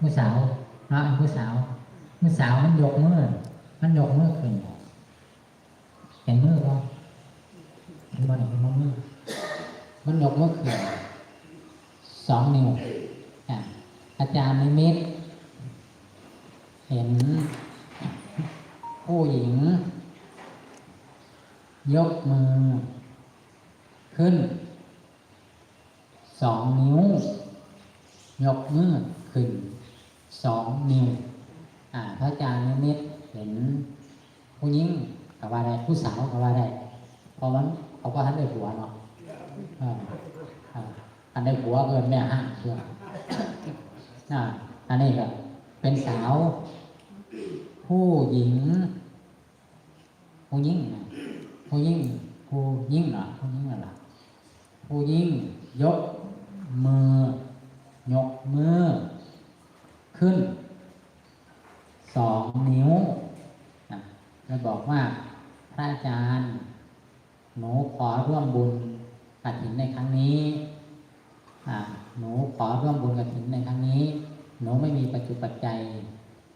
ผู้สาวเนาะผู้สาว ผู้สาวมันยกมือมันยกมือขึ้นเห็นมือป่เห็นบ่เห็นบ่มือมันยกมือขึ้นสองนิ้วอะอาจารย์นิมิตเห็นผู้หญิง ยกมือ ขึ้น สองนิ้ว ยกมือขึ้น สองนิ้วอ่าพระอาจารย์นิมิตเห็นผู้หญิงกับว่าได้ผู้สาวกับว่าได้เพราะมันเขาก็ทันได้ผัวเนาะอันได้ผัวเกินแม่ห้างเชื่ออันนี้ก็เป็นสาว ผู้หญิง ผู้หญิงผู้หญิงผู้หญิงเหรอผู้หญิงเหรอผู้หญิงยกมือยกมือ ขึ้น สองนิ้วนะแล้วบอกว่า พระอาจารย์ หนูขอร่วมบุญ กฐินในครั้งนี้หนูขอร่วมบุญกฐินในครั้งนี้ หนูไม่มีปัจจุปัจจัย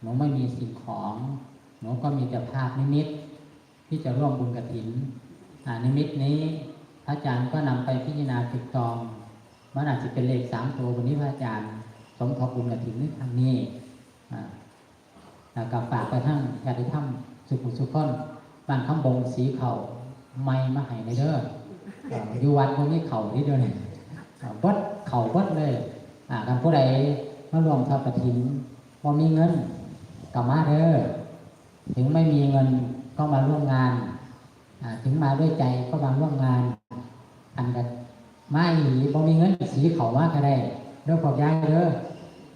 หนูไม่มีสิ่งของ หนูก็มีแต่ภาพนิมิต ที่จะร่วมบุญกฐินนิมิตนี้พระอาจารย์ก็นำไปพิจารณาติดตองมันอาจจะเป็นเลขสามตัววันนี้พระอาจารย์ สมทบบุญกฐินในครั้งนี้อ่ากับฝากไปทั้งญาติธรรมสุขุสุขคนบ้านคำบงสีเขาไม่มาให้ในเด้อ อยู่วัดพวกนี้เข่าที่เดียวนี่อ่าวัดเข่าวัดเลยอ่าการผู้ใดมารวมทอดกฐินพอมีเงินก็มาเด้อถึงไม่มีเงินก็มาร่วมงานอ่าถึงมาด้วยใจก็มาร่วมงานอันกันไม่หนีพอมีเงินสีเขามากก็ได้เด้อขอบย้ายเด้อ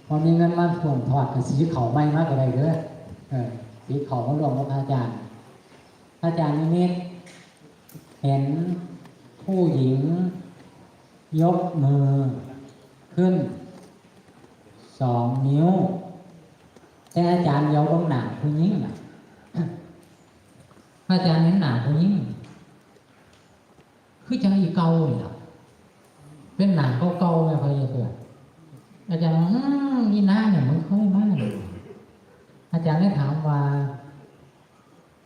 พอมีเงินมาถ่วงถอดกับสีเขาไม่มากอะไรเด้อเออสีเขามารวมกับพระอาจารย์พระอาจารย์นิมิตเห็น ผู้หญิง ยกมือ ขึ้นสองนิ้ว แต่อาจารย์ยกลงหนาผู้หญิงนะอาจารย์เห็นหนาผู้หญิงคือจังอีเก่าเลยล่ะเป็นหนาเก่าๆไงพระเจ้าอาจารย์ว่าอืมอีน้าเนี่ยมันเคยมาเลยอาจารย์ได้ถามว่า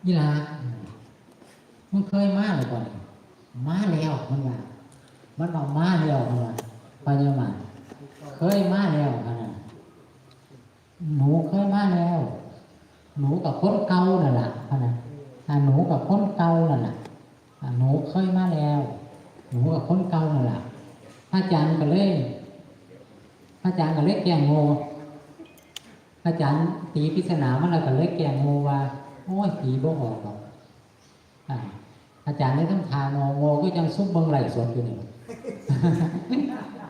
อีลามันเคยมาเลยก่อน มาแล้วมันว่ามันบอกมาแล้วมันว่าปัญญามาเคยมาแล้วขนาดหนูเคยมาแล้ว หนูกับคนเก่านั่นแหละขนาดอ่าหนูกับคนเก่านั่นแหละอ่าหนูเคยมาแล้ว หนูกับคนเก่านั่นแหละอาจารย์ก็เลยพระอาจารย์ก็เล็กแกงโง่พระอาจารย์ตีปริศนามันแล้วก็เล็กแกงโง่ว่าโอ้ยผีบ่ออกหรอกอ่า อาจารย์ได้ทำทางง่โง่ก็ยังซุบเบิงไหลสดอยู่นี่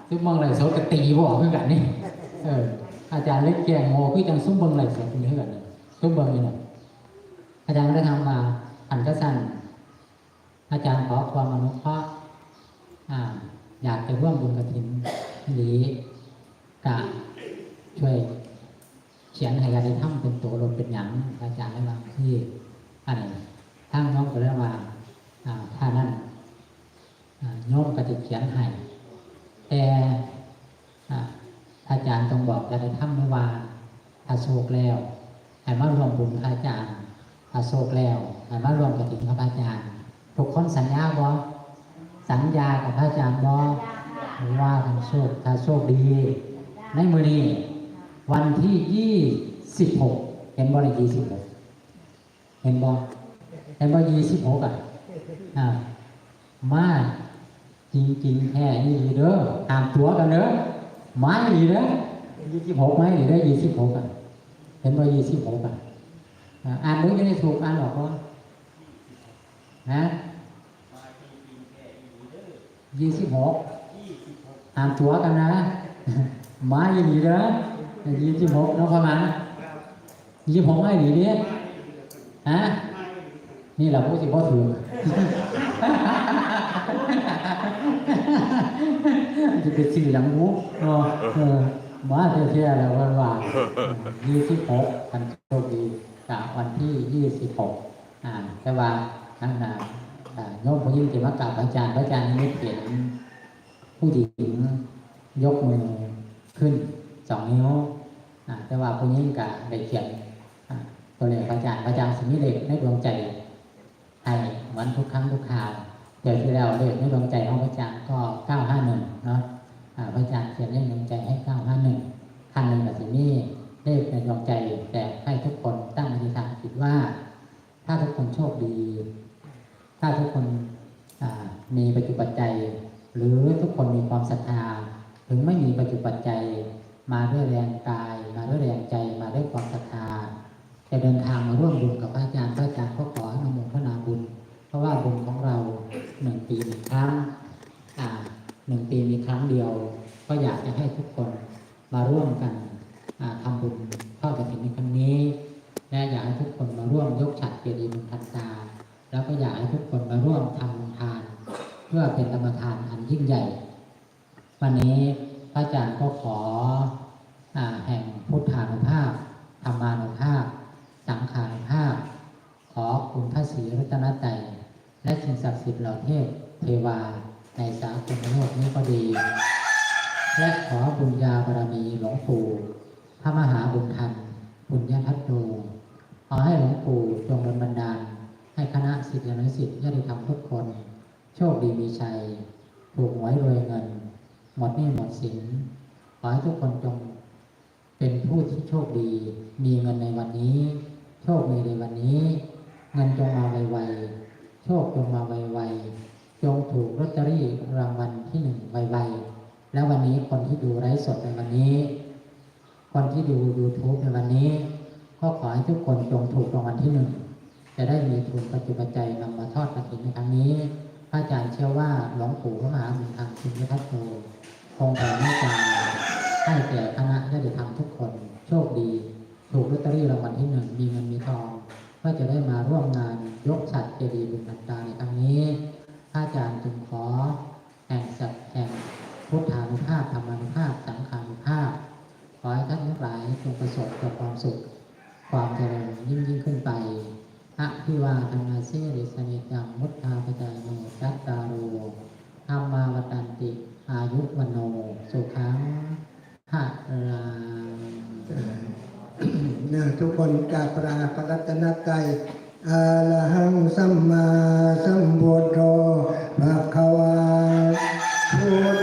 ซุบเบิงไหลสดก็ตีบออกคือกันนี่เอออาจารย์เล็กแกงโง่ก็ยังซุบเบิงไหลสดอยู่นี่คือกันนี่ซุบเบิงอยู่นี่อาจารย์ได้ทำมาอันกสันอาจารย์ขอความอนุเคราะห์อ่าอยากจะร่วมบุญกฐินหรือกะช่วยเขียนให้การได้ทำเป็นตัวรถเป็นหยังอาจารย์ได้มาที่อะไรทั้งน้องก็ได้มา อ่าถ้านั้นโยมก็จะเขียนให้แต่อ่าอาจารย์ต้องบอกการได้ทำไม่ว่าถ้าโศกแล้วให้มารวมบุญพระอาจารย์ถ้าโศกแล้วให้มารวมกฐินกับพระอาจารย์ทุกคนสัญญาบ่สัญญากับพระอาจารย์บ่ว่าทางโชคถ้าโชคดี ในมือนี้วันที่ยี่สิบหกเห็นบ่ในยี่สิบหกเห็นบ่เห็นบ่ยี่สิบหกอะ มาจริงจริงแค่นี้เด้อตามตัวกันเด้อมาอีเด้อยี่สิบหกไหมอีเด้อยี่สิบหกอะเห็นบ่ายี่สิบหกอะอ่านมึงจะได้ถูกอ่านหรอกว่านะยี่สิบหกตามตัวกันนะมาอย่างนี้เด้อยี่สิบหกน้องพมายี่สิบหกไหม่ดีดิฮะ นี่แหละผู้ที่พ่อถือจะเป็นสื่อหลังหูเออมาเที่ยๆแล้ววันว่ายี่สิบหกกันโชคดีจากวันที่ยี่สิบหกอ่าแต่ว่าทั้งนาอ่าโยมผู้ยิ่งที่มากราบอาจารย์พระอาจารย์นี่เห็นผู้หญิงยกมือขึ้นสองนิ้วอ่าแต่ว่าผู้หญิงก็ได้เขียนตัวเลขพระอาจารย์พระอาจารย์สิมีเลขในดวงใจ ให้เหมือนทุกครั้งทุกคราวเดี๋ยวที่แล้วเลขในดวงใจของพระอาจารย์ก็ 951 เนาะอ่าพระอาจารย์เขียนเลขนดวงใจให้ 951ขั้นหนึ่งกับสิมีเลขในดวงใจแต่ให้ทุกคนตั้งอธิษฐานจิตว่า ถ้าทุกคนโชคดี ถ้าทุกคนมีปัจจุปัจจัยหรือทุกคนมีความศรัทธาถึงไม่มีปัจจุปัจจัยมาด้วยแรงกาย มาด้วยแรงใจมาด้วยความศรัทธาจะเดินทางมาร่วมบุญกับพระอาจารย์พระอาจารย์ก็ขอให้อนุโมทนาบุญ เพราะว่าบุญของเราหนึ่งปีหนึ่งครั้งอ่าหนึ่งปีมีครั้งเดียว ก็อยากจะให้ทุกคนมาร่วมกันอ่าทำบุญทอดกฐินในครั้งนี้ และอยากให้ทุก คนมาร่วมยกฉัตรเจดีย์บุญพันตาแล้วก็อยากให้ทุกคนมาร่วมทำทาน เพื่อเป็นธรรมทานอันยิ่งใหญ่ วันนี้พระอาจารย์ก็ขออแห่งพุทธานุภาพธรรมานุภาพ สังขานุภาพ ขอคุณพระศรีรัตนตรัยและสิ่งศักดิ์สิทธิ์เหล่าเทพเทวาในสากลโลกนี้ก็ดี และขอบุญญาบารมีหลวงปู่พระมหาบุญทันบุญญาทัตโต อให้หลวงปู่จงดลบันดาล ให้คณะศิษยานุศิษย์ญาติธรรมทุกคน โชคดีมีชัย ถูกหวยรวยเงิน หมดหนี้หมดสิน ขอให้ทุกคนจงเป็นผู้ที่โชคดี มีเงินในวันนี้ โชคมีในวันนี้ เงินจงมาไวๆ โชคจงมาไวๆ จงถูกลอตเตอรี่รางวัลที่หนึ่งไวๆ แล้ววันนี้คนที่ดูไลฟ์สดในวันนี้ คนที่ดู YouTube ในวันนี้ ก็ขอให้ทุกคนจงถูกรางวัลที่หนึ่งจะได้มีทุนปัจจุบันใจนำมาทอดกระถินในครั้งนี้ พระอาจารย์เชื่อว่าหลวงปู่พระมหาบุญธรรมคุณพระทัตโตคงแผ่เมตตาให้แก่คณะญาติธรรมทุกคนโชคดี ถูกลอตเตอรี่รางวัลที่หนึ่งมีเงินมีทองก็จะได้มาร่วมงานยกฉัตรเจดีย์บุญพันตาในครั้งนี้ พระอาจารย์จึงขอแห่งสัตว์แห่งพุทธานุภาพธรรมานุภาพสังขานุภาพขอให้ท่านทั้งหลายจงประสบกับความสุข ความเจริญยิ่งยิ่งขึ้นไปอะพิวาธรรมาเสริสเนิจังมุทธาปจายโนจัตตาโรธรรมาวตันติ อายุวันโน สุขังหะลังนะทุกคนกราบลาพระรัตนตรัยอาละหังสัมมาสัมพุทโธภะคะวาพุท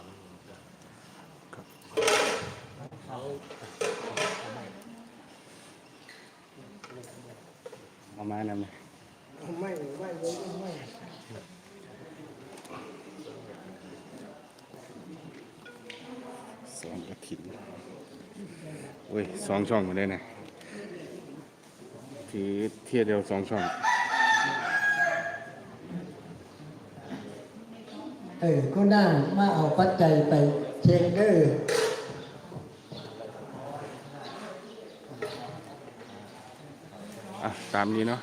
าไม้นำไหมไม่ไม่ไม่ไม่สองกระถิ่นโอ้ยสองช่องมาได้นะถือเทียเดียวสองช่อง เออก็น่ามาเอาปัจจัยไปเช็คเด้อ อะ ตามนี้เนาะ